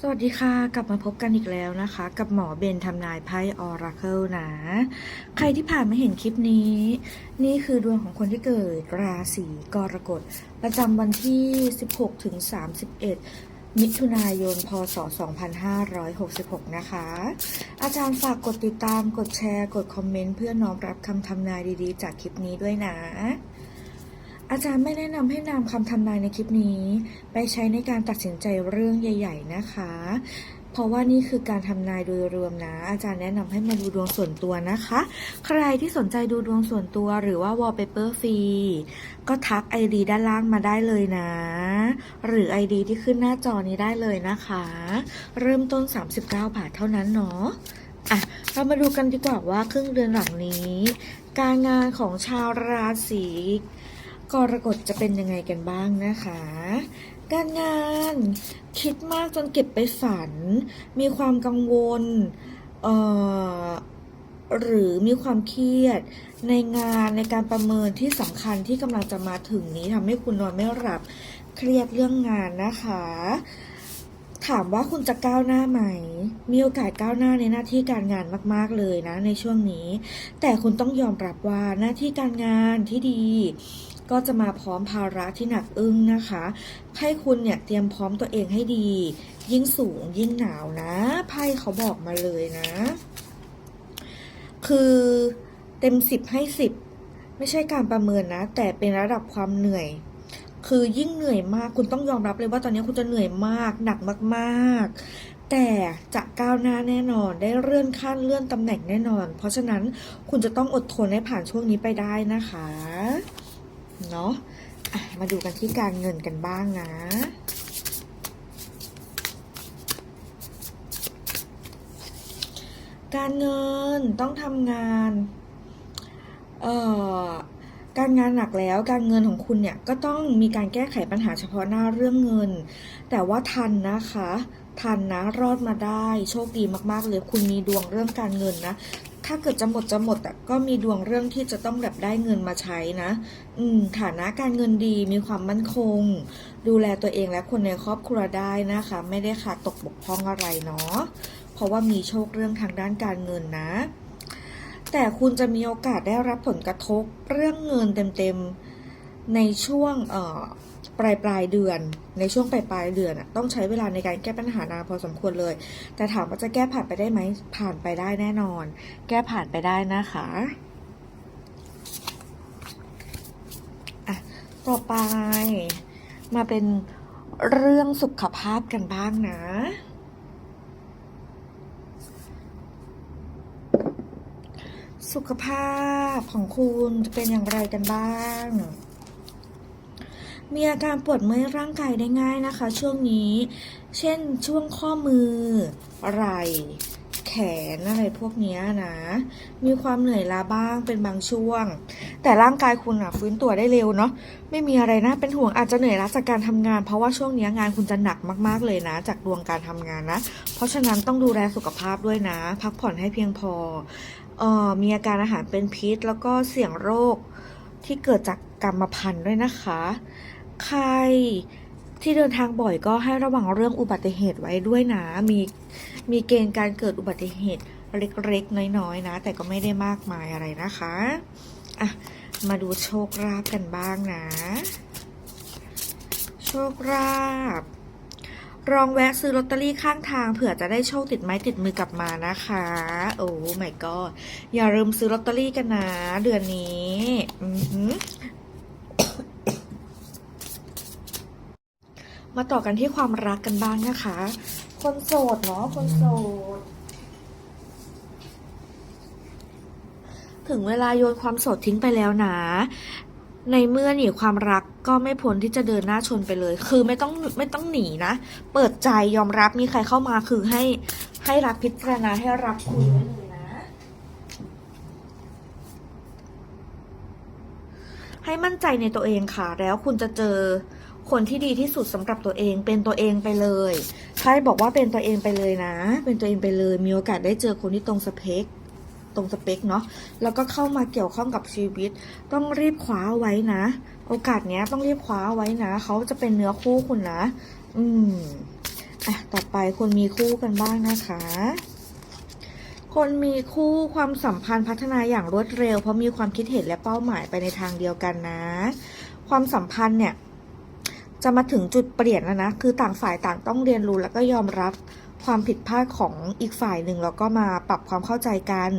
สวัสดีค่ะ กลับมาพบกันอีกแล้วนะคะ กับหมอเบนทำนายไพ่ออราเคิลนะ ใครที่ผ่านมาเห็นคลิปนี้ นี่คือดวงของคนที่เกิดราศีกรกฎ ประจำวันที่ 16ถึง31 มิถุนายน พศ 2566 นะคะ อาจารย์ฝากกดติดตามกดแชร์ กดคอมเมนต์ เพื่อน้อมรับคำทำนายดีๆ จากคลิปนี้ด้วยนะ อาจารย์ไม่แนะนำให้นำคำทำนายในคลิปนี้ ไปใช้ในการตัดสินใจเรื่องใหญ่ ๆ นะคะ เพราะว่านี่คือการทำนายโดยรวมนะ อาจารย์แนะนำให้มาดูดวงส่วนตัวนะคะ ใครที่สนใจดูดวงส่วนตัวหรือว่า wallpaper ฟรีก็ทัก ID ด้านล่างมาได้เลยนะ หรือ ID ที่ขึ้นหน้าจอนี้ได้เลยนะคะ เริ่มต้น 39 บาทเท่านั้นเนาะอะเรามาดูกันดีกว่าว่าครึ่งเดือนหลังนี้ การงานของชาวราศี กรกฎจะเป็นยังไงกันบ้างนะคะ การงานคิดมากจนเก็บไปฝัน มีความกังวลเอ่อหรือมีความเครียดในงานในการประเมินที่สำคัญที่กำลังจะมาถึงนี้ทำให้คุณนอนไม่หลับเครียดเรื่องงานนะคะ ถามว่าคุณจะก้าวหน้าไหม มีโอกาสก้าวหน้าในหน้าที่การงานมากๆเลยนะในช่วงนี้ แต่คุณต้องยอมรับว่าหน้าที่การงานที่ดี ก็จะมาพร้อมภาระที่หนักอึ้งนะคะ ให้คุณเนี่ยเตรียมพร้อมตัวเองให้ดี ยิ่งสูงยิ่งหนาวนะ ไพ่เขาบอกมาเลยนะ คือเต็มสิบให้สิบไม่ใช่การประเมินนะ แต่เป็นระดับความเหนื่อย คือยิ่งเหนื่อยมากคุณต้องยอมรับเลยว่าตอนนี้คุณจะเหนื่อยมาก หนักมากๆ แต่จะก้าวหน้าแน่นอน ได้เลื่อนขั้นเลื่อนตำแหน่งแน่นอน เพราะฉะนั้นคุณจะต้องอดทนให้ผ่านช่วงนี้ไปได้นะคะ เนาะะมาดูกันที่การเงินกันบ้างนะ การเงินต้องทำงานเอ่อการงานหนักแล้วการเงินของคุณเนี่ยก็ต้องมีการแก้ไขปัญหาเฉพาะหน้าเรื่องเงิน แต่ว่าทันนะคะ ทันนะรอดมาได้โชคดีมากๆเลยคุณมีดวงเรื่องการเงินนะ ถ้าเกิดจะหมดจะหมดอะก็มีดวงเรื่องที่จะต้องแบบได้เงินมาใช้นะ อืมฐานะการเงินดีมีความมั่นคง ดูแลตัวเองและคนในครอบครัวได้นะคะ ไม่ได้ขาดตกบกพร่องอะไรเนาะเพราะว่ามีโชคเรื่องทางด้านการเงินนะ แต่คุณจะมีโอกาสได้รับผลกระทบเรื่องเงินเต็มๆ ในช่วงปลายปลายเดือน ในช่วงปลายปลายเดือนต้องใช้เวลาในการแก้ปัญหานานพอสมควรเลย แต่ถามว่าจะแก้ผ่านไปได้ไหมผ่านไปได้แน่นอน แก้ผ่านไปได้นะคะอะต่อไปมาเป็นเรื่องสุขภาพกันบ้างนะสุขภาพของคุณจะเป็นอย่างไรกันบ้าง มีอาการปวดเมื่อยร่างกายได้ง่ายนะคะ ช่วงนี้ เช่นช่วงข้อมือไหล่แขนอะไรพวกนี้นะ มีความเหนื่อยล้าบ้างเป็นบางช่วง แต่ร่างกายคุณอะฟื้นตัวได้เร็วเนาะ ไม่มีอะไรนะเป็นห่วงอาจจะเหนื่อยล้าจากการทำงาน เพราะว่าช่วงนี้งานคุณจะหนักมากๆเลยนะ จากดวงการทำงานนะ เพราะฉะนั้นต้องดูแลสุขภาพด้วยนะ พักผ่อนให้เพียงพอออมีอาการอาหารเป็นพิษ แล้วก็เสี่ยงโรคที่เกิดจากกรรมพันธุ์ด้วยนะคะ ใครที่เดินทางบ่อยก็ให้ระวังเรื่องอุบัติเหตุไว้ด้วยนะ มีมีเกณฑ์การเกิดอุบัติเหตุเล็กๆ น้อยๆ นะ แต่ก็ไม่ได้มากมายอะไรนะคะ อะ มาดูโชคลาภกันบ้างนะ โชคลาภลองแวะซื้อลอตเตอรี่ข้างทางเผื่อจะได้โชคติดไม้ติดมือกลับมานะคะ โอ้ไม่ก็อย่าลืมซื้อลอตเตอรี่กันนะ เดือนนี้ อือหือ มาต่อกันที่ความรักกันบ้างนะคะ คนโสดเนาะคนโสด ถึงเวลาโยนความโสดทิ้งไปแล้วนะ ในเมื่อหนีความรักก็ไม่พ้นที่จะเดินหน้าชนไปเลย คือไม่ต้องไม่ต้องหนีนะ เปิดใจยอมรับมีใครเข้ามาคือให้ให้รับพิจารณาให้รับคุยไว้เลยนะให้มั่นใจในตัวเองค่ะ แล้วคุณจะเจอ คนที่ดีที่สุดสำหรับตัวเองเป็นตัวเองไปเลยใครบอกว่าเป็นตัวเองไปเลยนะ เป็นตัวเองไปเลย มีโอกาสได้เจอคนที่ตรงสเปคตรงสเปคเนาะแล้วก็เข้ามาเกี่ยวข้องกับชีวิต ต้องรีบคว้าไว้นะ โอกาสเนี้ยต้องรีบคว้าไว้นะ เขาจะเป็นเนื้อคู่คุณนะ อืมอะต่อไปคนมีคู่กันบ้างนะคะคนมีคู่ความสัมพันธ์พัฒนาอย่างรวดเร็ว เพราะมีความคิดเห็นและเป้าหมายไปในทางเดียวกันนะ ความสัมพันธ์เนี่ย จะมาถึงจุดเปลี่ยนแล้วนะ คือต่างฝ่ายต่างต้องเรียนรู้แล้วก็ยอมรับความผิดพลาดของอีกฝ่ายหนึ่งแล้วก็มาปรับความเข้าใจกัน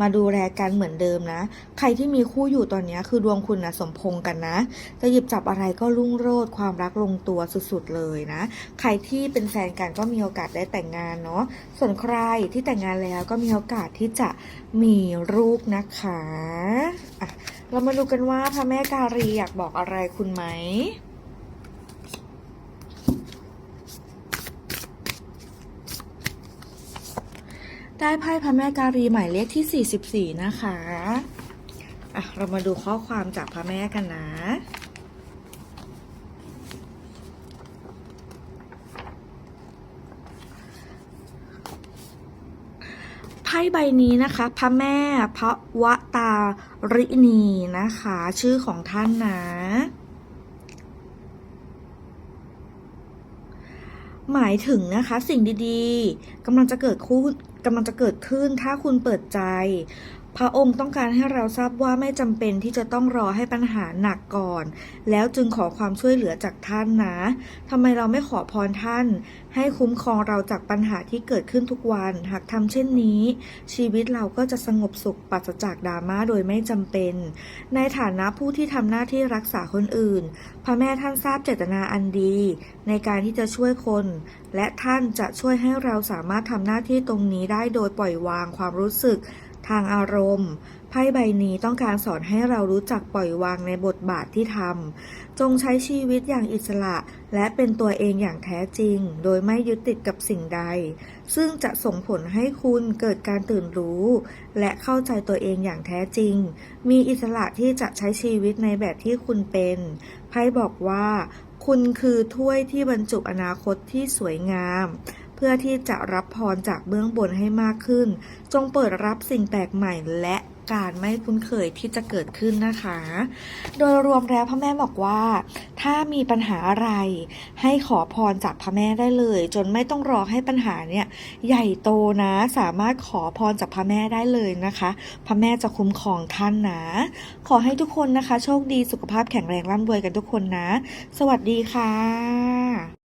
มาดูแลกันเหมือนเดิมนะ ใครที่มีคู่อยู่ตอนนี้คือดวงคุณนะสมพงษ์กันนะ จะหยิบจับอะไรก็รุ่งโรจน์ความรักลงตัวสุดๆเลยนะ ใครที่เป็นแฟนกันก็มีโอกาสได้แต่งงานเนาะส่วนใครที่แต่งงานแล้วก็มีโอกาสที่จะมีลูกนะคะอะเรามาดูกันว่าพระแม่การีอยากบอกอะไรคุณไหม ได้ไพ่พระแม่การีหมายเลขที่ 44 นะคะอะเรามาดูข้อความจากพระแม่กันนะ ไพ่ใบนี้นะคะ พระแม่พระวตาริณีนะคะ ชื่อของท่านนะ หมายถึงนะคะสิ่งดีๆกำลังจะเกิดคู่กำลังจะเกิดขึ้นถ้าคุณเปิดใจ พระองค์ต้องการให้เราทราบว่าไม่จำเป็นที่จะต้องรอให้ปัญหาหนักก่อน แล้วจึงขอความช่วยเหลือจากท่านนะทำไมเราไม่ขอพรท่าน ให้คุ้มครองเราจากปัญหาที่เกิดขึ้นทุกวัน หากทำเช่นนี้ ชีวิตเราก็จะสงบสุขปราศจากดราม่าโดยไม่จำเป็น ในฐานะผู้ที่ทำหน้าที่รักษาคนอื่น พระแม่ท่านทราบเจตนาอันดี ในการที่จะช่วยคน และท่านจะช่วยให้เราสามารถทำหน้าที่ตรงนี้ได้โดยปล่อยวางความรู้สึก ทางอารมณ์ ไพ่ใบนี้ต้องการสอนให้เรารู้จักปล่อยวางในบทบาทที่ทำจงใช้ชีวิตอย่างอิสระ และเป็นตัวเองอย่างแท้จริง โดยไม่ยึดติดกับสิ่งใด ซึ่งจะส่งผลให้คุณเกิดการตื่นรู้ และเข้าใจตัวเองอย่างแท้จริง มีอิสระที่จะใช้ชีวิตในแบบที่คุณเป็นไพ่บอกว่า คุณคือถ้วยที่บรรจุอนาคตที่สวยงาม พื่อที่จะรับพรจากเบื้องบนให้มากขึ้น จงเปิดรับสิ่งแปลกใหม่และการไม่คุ้นเคยที่จะเกิดขึ้นนะคะ โดยรวมแล้วพระแม่บอกว่า ถ้ามีปัญหาอะไร ให้ขอพรจากพระแม่ได้เลย จนไม่ต้องรอให้ปัญหาเนี่ยใหญ่โตนะ สามารถขอพรจากพระแม่ได้เลยนะคะ พระแม่จะคุ้มครองท่านนะ ขอให้ทุกคนนะคะ โชคดีสุขภาพแข็งแรงร่ำรวยกันทุกคนนะ สวัสดีค่ะ